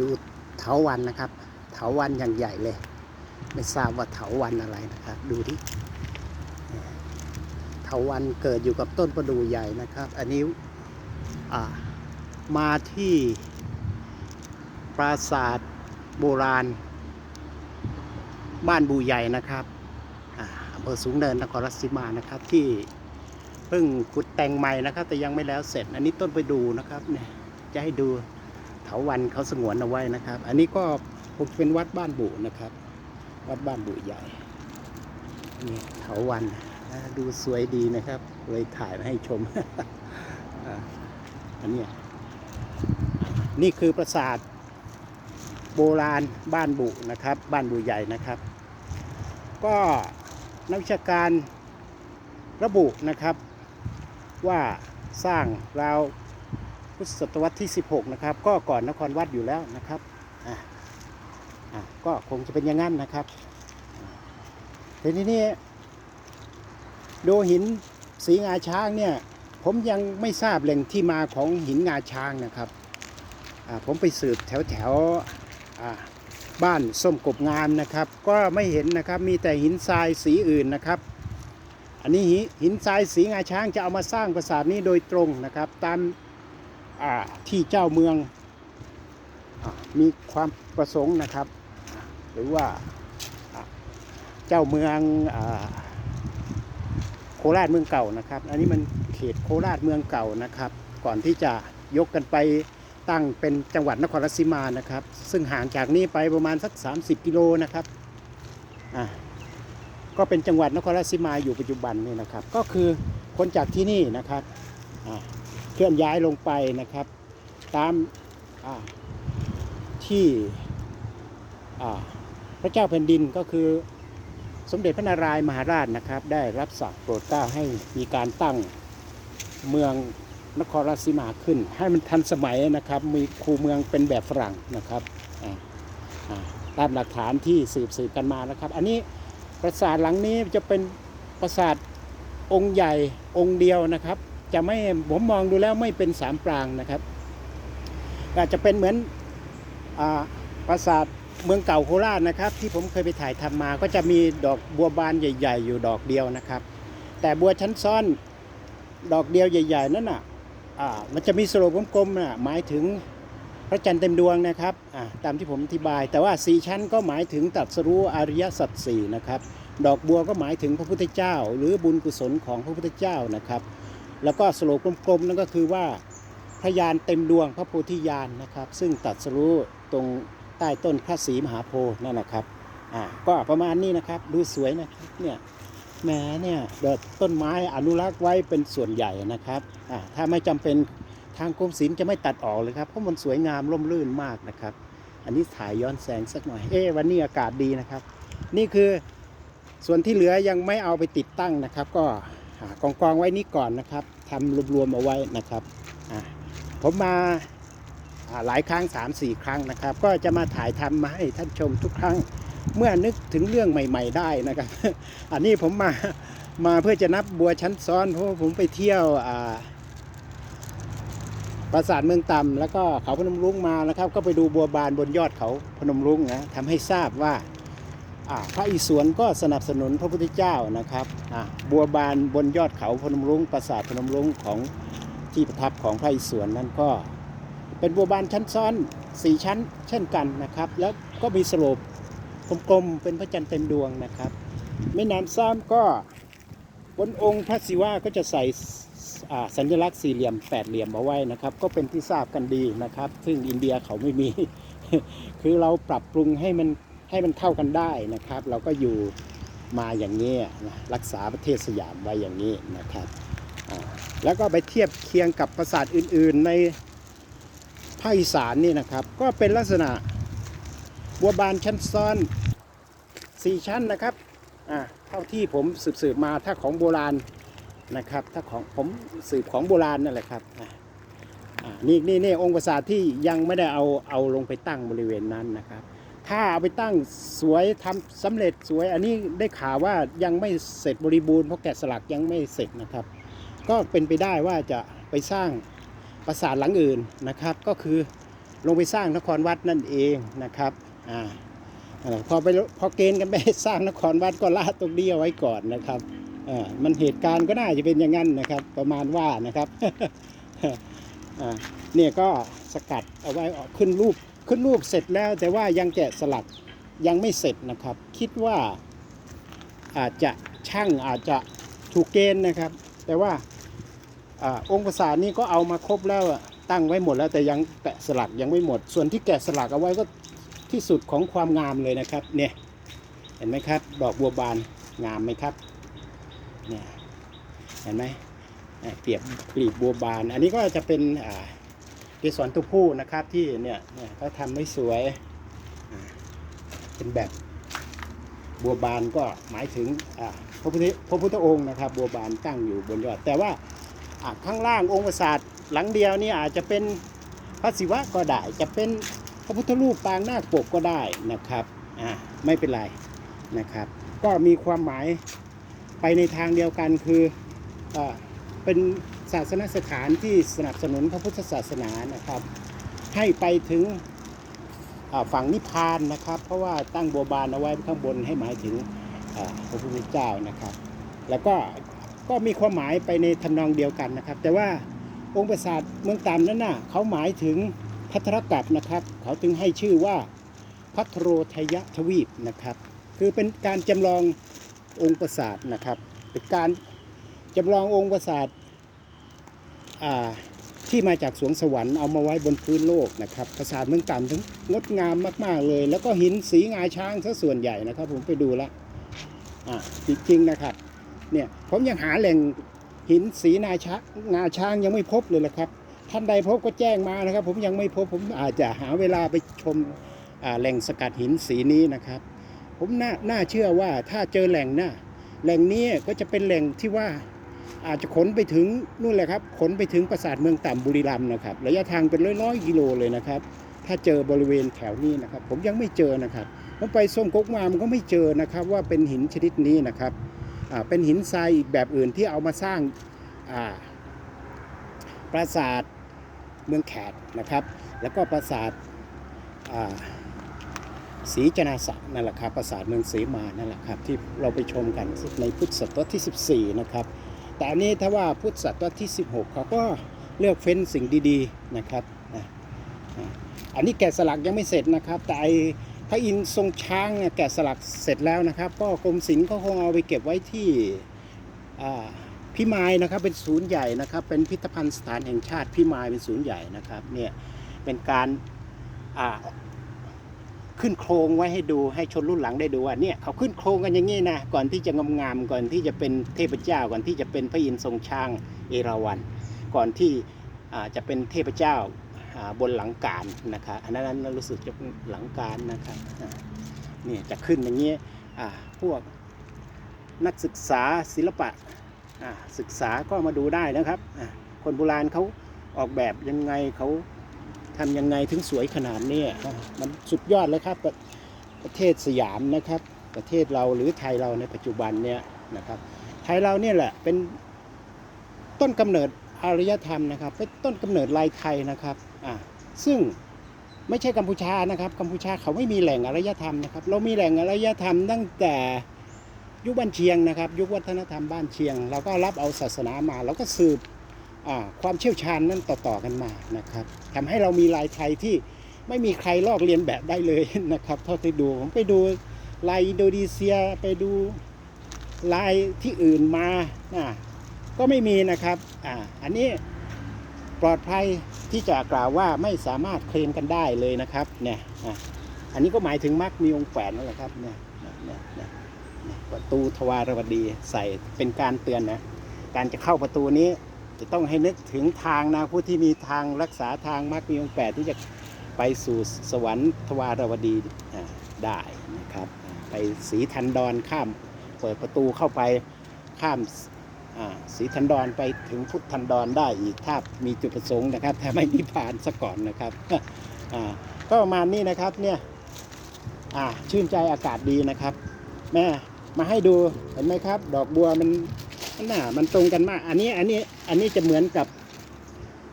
ดูเถาวันนะครับ เถาวันอย่างใหญ่เลย ไม่ทราบว่าเถาวันอะไรนะครับ ดูดิเถาวันเกิดอยู่กับต้นประดู่ใหญ่นะครับ อันนี้มาที่ปราสาทโบราณ บ้านบูใหญ่นะครับอ่าอำเภอสูงเนินนครราชสีมานะครับที่เพิ่งขุดแต่งใหม่นะครับ แต่ยังไม่แล้วเสร็จ อันนี้ต้นประดู่นะครับเนี่ยจะให้ดู เถาวันเขาสงวนเอาไว้นะครับ อันนี้ก็คงเป็นวัดบ้านบุนะครับ วัดบ้านบุใหญ่นี่เถาวันดูสวยดีนะครับ เลยถ่ายมาให้ชมอันนี้นี่คือปราสาทโบราณบ้านบุนะครับ บ้านบุใหญ่นะครับ ก็นักวิชาการระบุนะครับว่าสร้างราว พุทธศตวรรษที่ 16 นะครับ ก็ก่อนนครวัดอยู่แล้วนะครับอะอะก็คงจะเป็นอย่างนั้นนะครับทีนี้นี่ดูหินสีงาช้างเนี่ยผมยังไม่ทราบแหล่งที่มาของหินงาช้างนะครับอ่าผมไปสืบแถวแถวๆบ้านส้มกบงามนะครับ ก็ไม่เห็นนะครับมีแต่หินทรายสีอื่นนะครับ อันนี้หินทรายสีงาช้างจะเอามาสร้างปราสาทนี้โดยตรงนะครับ ตาม ที่เจ้าเมืองมีความประสงค์นะครับ หรือว่าเจ้าเมืองอโคราชเมืองเก่านะครับ อันนี้มันเขตโคราชเมืองเก่านะครับ ก่อนที่จะยกกันไปตั้งเป็นจังหวัดนครราชสีมานะครับ ซึ่งห่างจากนี้ไปประมาณสัก 30 กิโลนะครับอ่าก็เป็นจังหวัดนครราชสีมาอยู่ปัจจุบันนี่นะครับ ก็คือคนจากที่นี่นะครับอ่า เคลื่อนย้ายลงไปนะครับ ตามาที่พระเจ้าแผ่นดินก็คือสมเด็จพระนารายมหาราชนะครับ ได้รับสั่งโปรดเกล้าให้มีการตั้งเมืองนครราชสีมาขึ้น ให้มันทันสมัยนะครับ มีคูเมืองเป็นแบบฝรั่งนะครับตามหลักฐานที่สืบสืบกันมานะครับ อันนี้ปราสาทหลังนี้จะเป็นปราสาทองค์ใหญ่องค์เดียวนะครับ จะไม่ผมมองดูแล้วไม่เป็นสามปรางนะครับ อาจจะเป็นเหมือนอปราสาทเมืองเก่าโคราชนะครับ ที่ผมเคยไปถ่ายทำมา ก็จะมีดอกบัวบานใหญ่ ๆ อยู่ดอกเดียวนะครับ แต่บัวชั้นซ้อนดอกเดียวใหญ่ ๆ นั่นน่ะมันจะมีสโลปกลมๆนะหมายถึงพระจันทร์เต็มดวงนะครับตามที่ผมอธิบาย แต่ว่าสี่ชั้นก็หมายถึงตรัสรู้อริยสัจสี่นะครับ ดอกบัวก็หมายถึงพระพุทธเจ้า หรือบุญกุศลของพระพุทธเจ้านะครับ แล้วก็สโลปกลมๆนั่นก็คือว่าพระยานเต็มดวงพระโพธิญาณนะครับ ซึ่งตรัสรู้ตรงใต้ต้นพระศรีมหาโพธิ์นั่นนะครับอ่าก็ประมาณนี้นะครับดูสวยนะครับเนี่ยแหม้เนี่ยเด็ดต้นไม้อนุรักษ์ไว้เป็นส่วนใหญ่นะครับอ่าถ้าไม่จำเป็นทางกรมศิลป์จะไม่ตัดออกเลยครับเพราะมันสวยงามร่มรื่นมากนะครับ อันนี้ถ่ายย้อนแสงสักหน่อยเอ๊วันนี้อากาศดีนะครับ นี่คือส่วนที่เหลือยังไม่เอาไปติดตั้งนะครับ ก็ กองกองๆไว้นี้ก่อนนะครับทำรวมๆเอาไว้นะครับผมมาหลายครั้ง 3-4 ครั้งนะครับ ก็จะมาถ่ายทำมาให้ท่านชมทุกครั้งเมื่อนึกถึงเรื่องใหม่ ๆ ได้นะครับ อันนี้ผมมามาเพื่อจะนับบัวชั้นซ้อน เพราะว่าผมไปเที่ยวปราสาทเมืองต่ำแล้วก็เขาพนมรุ้งมานะครับ ก็ไปดูบัวบานบนยอดเขาพนมรุ้งนะทำให้ทราบว่า พระอิศวรก็สนับสนุนพระพุทธเจ้านะครับบัวบานบนยอดเขาพนมรุ้งปราสาทพนมรุ้งของที่ประทับของพระอิศวรนั้นก็เป็นบัวบานชั้นซ้อนสี่ชั้น เช่นกันนะครับ แล้วก็มีสโลปกลมๆเป็นพระจันทร์เต็มดวงนะครับไม่นานซ้ำก็บนองค์พระศิวะก็จะใส่สัญลักษณ์สี่เหลี่ยมแปดเหลี่ยมเอาไว้นะครับ ก็เป็นที่ทราบกันดีนะครับ ซึ่งอินเดียเขาไม่มี คือเราปรับปรุงให้มัน ให้มันเข้ากันได้นะครับ เราก็อยู่มาอย่างนี้นะรักษาประเทศสยามไว้อย่างนี้นะครับแล้วก็ไปเทียบเคียงกับปราสาทอื่น ๆ ในภาคอีสานนี่นะครับ ก็เป็นลักษณะบัวบานชั้นซ้อนสี่ชั้นนะครับอ่าเท่าที่ผมสืบสืบมาถ้าของโบราณนะครับ ถ้าของผมสืบของโบราณนั่นแหละครับอ่านี่นี่นี่องค์ปราสาทที่ยังไม่ได้เอาเอาลงไปตั้งบริเวณนั้นนะครับ ถ้าเอาไปตั้งสวยทำสำเร็จสวย อันนี้ได้ข่าวว่ายังไม่เสร็จบริบูรณ์เพราะแกะสลักยังไม่เสร็จนะครับ ก็เป็นไปได้ว่าจะไปสร้างปราสาทหลังอื่นนะครับ ก็คือลงไปสร้างนครวัดนั่นเองนะครับอ่าพอไปพอเกณฑ์กันไปสร้างนครวัดก็ละตรงนี้เอาไว้ก่อนนะครับมันเหตุการณ์ก็น่าจะเป็นอย่างนั้นนะครับ ประมาณว่านะครับเนี่ยก็สกัดเอาไว้ขึ้นรูป ขึ้นรูปเสร็จแล้วแต่ว่ายังแกะสลักยังไม่เสร็จนะครับ คิดว่าอาจจะช่างอาจจะถูกเกณฑ์นะครับ แต่ว่าอองค์ประสาทนี่ก็เอามาครบแล้วตั้งไว้หมดแล้วแต่ยังแกะสลักยังไม่หมด ส่วนที่แกะสลักเอาไว้ก็ที่สุดของความงามเลยนะครับเนี่ยเห็นไหมครับ ดอกบัวบานงามไหมครับเนี่ยเห็นไหมเปรียบกลีบบัวบาน อันนี้ก็จะเป็นอ่า เกสรตัวผู้นะครับที่เนี่ยเนี่ยเขาทำไว้สวยเป็นแบบบัวบานก็หมายถึงพระพุทธพระพุทธองค์นะครับ บัวบานตั้งอยู่บนยอด แต่ว่าข้างล่างองค์ปราสาทหลังเดียวนี่อาจจะเป็นพระศิวะก็ได้จะเป็นพระพุทธรูปปางนาคปกก็ได้นะครับไม่เป็นไรนะครับ ก็มีความหมายไปในทางเดียวกันคืออเป็น ศาสนสถานที่สนับสนุนพระพุทธศาสนานะครับ ให้ไปถึงฝั่งนิพพานนะครับ เพราะว่าตั้งบัวบานเอาไว้ข้างบนให้หมายถึงพระพุทธเจ้านะครับ แล้วก็ก็มีความหมายไปในทำนองเดียวกันนะครับ แต่ว่าองค์ปราสาทเมืองตามนั้นน่ะเขาหมายถึงพัทรกัปนะครับ เขาจึงให้ชื่อว่าพัทโรทยทวีปนะครับ คือเป็นการจำลององค์ปราสาทนะครับ เป็นการจำลององค์ปราสาท ที่มาจากสวงสวรรค์เอามาไว้บนพื้นโลกนะครับปราสาทเมืองต่ำถึงงดงามมาก ๆเลย แล้วก็หินสีงาช้างซะส่วนใหญ่นะครับ ผมไปดูแล้วอ่าจริงๆนะครับเนี่ยผมยังหาแหล่งหินสีนาช้างาช้างยังไม่พบเลยละครับ ท่านใดพบก็แจ้งมานะครับ ผมยังไม่พบผมอาจจะหาเวลาไปชมแหล่งสกัดหินสีนี้นะครับ ผมน่าน่าเชื่อว่าถ้าเจอแหล่งน่ะแหล่งนี้ก็จะเป็นแหล่งที่ว่า อาจจะขนไปถึงนู่นแหละครับ ขนไปถึงปราสาทเมืองต่ำบุรีรัมย์นะครับ ระยะทางเป็นร้อยร้อยๆกิโลเลยนะครับ ถ้าเจอบริเวณแถวนี้นะครับ ผมยังไม่เจอนะครับผมไปส้มกกมามันก็ไม่เจอนะครับ ว่าเป็นหินชนิดนี้นะครับเป็นหินทรายอีกแบบอื่นที่เอามาสร้างาปราสาทเมืองแขกนะครับ แล้วก็ปราสาทศรีจนาสักนั่นแหละครับปราสาทเมืองเสมานั่นแหละครับที่เราไปชมกันในพุทธศตวรรษที่ 14 นะครับ แต่อันนี้ถ้าว่าพุทธศตวรรษที่ 16 เขาก็เลือกเฟ้นสิ่งดีๆนะครับนะอันนี้แกะสลักยังไม่เสร็จนะครับ แต่ไอพระอินทร์ทรงช้างเนี่ยแกะสลักเสร็จแล้วนะครับ ก็กรมศิลป์ก็คงเอาไปเก็บไว้ที่พิมายนะครับเป็นศูนย์ใหญ่นะครับ เป็นพิพิธภัณฑ์สถานแห่งชาติพิมายเป็นศูนย์ใหญ่นะครับเนี่ยเป็นการ ขึ้นโครงไว้ให้ดูให้ชนรุ่นหลังได้ดูว่าเนี่ยเขาขึ้นโครงกันอย่างนี้นะก่อนที่จะงามๆก่อนที่จะเป็นเทพเจ้าก่อนที่จะเป็นพระอินทร์ทรงช้างเอราวัณก่อนที่จะเป็นเทพเจ้าบนหลังการนะครับอันนั้นรู้สึกจะหลังการนะครับเนี่ยจะขึ้นอย่างนี้พวกนักศึกษาศิลปะศึกษาก็มาดูได้นะครับ คนโบราณเขาออกแบบยังไงเขา ทำยังไงถึงสวยขนาดนี้มันสุดยอดเลยครับประประเทศสยามนะครับ ประเทศเราหรือไทยเราในปัจจุบันเนี่ยนะครับไทยเราเนี่ยแหละเป็นต้นกำเนิดอารยธรรมนะครับ เป็นต้นกำเนิดลายไทยนะครับอ่าซึ่งไม่ใช่กัมพูชานะครับกัมพูชาเขาไม่มีแหล่งอารยธรรมนะครับ เรามีแหล่งอารยธรรมตั้งแต่ยุคบ้านเชียงนะครับ ยุควัฒนธรรมบ้านเชียง เราก็รับเอาศาสนามาเราก็สืบ ความเชี่ยวชาญนั้นต่อๆกันมานะครับทำให้เรามีลายไทยที่ไม่มีใครลอกเลียนแบบได้เลยนะครับเท่าที่ดูผมไปดูลายอินโดนีเซียไปดูลายที่อื่นมานะก็ไม่มีนะครับอ่าอันนี้ปลอดภัยที่จะกล่าวว่าไม่สามารถเคลมกันได้เลยนะครับเนี่ยอ,อันนี้ก็หมายถึงมักมีองค์แฝนนั่นแหละครับเนี่ยประตูทวารวดีใส่เป็นการเตือนนะการจะเข้าประตูนี้ จะต้องให้นึกถึงทางนะผู้ที่มีทางรักษาทางมักมีองค์แปดที่จะไปสู่สวรรค์ทวารวดีได้นะครับไปสีทันดอนข้ามเปิดประตูเข้าไปข้ามสีทันดอนไปถึงพุทธันดอนได้อีกถ้ามีจุดประสงค์นะครับถ้าไม่มีผ่านซะก่อนนะครับก็ประมาณนี้นะครับเนี่ยชื่นใจอากาศดีนะครับ แม่มาให้ดูเห็นไหมครับ ดอกบัวมัน น่ามันตรงกันมาก อันนี้อันนี้อันนี้จะเหมือนกับ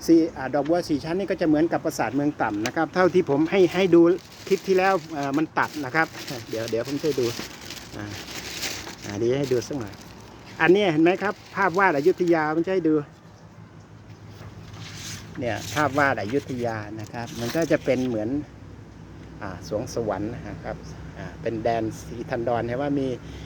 สี่ดอกบัวสีชั้นนี่ก็จะเหมือนกับปราสาทเมืองต่ำนะครับ เท่าที่ผมให้ให้ดูคลิปที่แล้วมันตัดนะครับ เดี๋ยวเดี๋ยวผมช่วยดูอ่าอ่าเดียวให้ดูสักหน่อยอันนี้เห็นไหมครับ ภาพวาดอยุธยาผมจะให้ดูเนี่ยภาพวาดอยุธยานะครับ มันก็จะเป็นเหมือนอ่าสวงสวรรค์นะครับอ่าเป็นแดนสีทันดอนเห็นว่ามี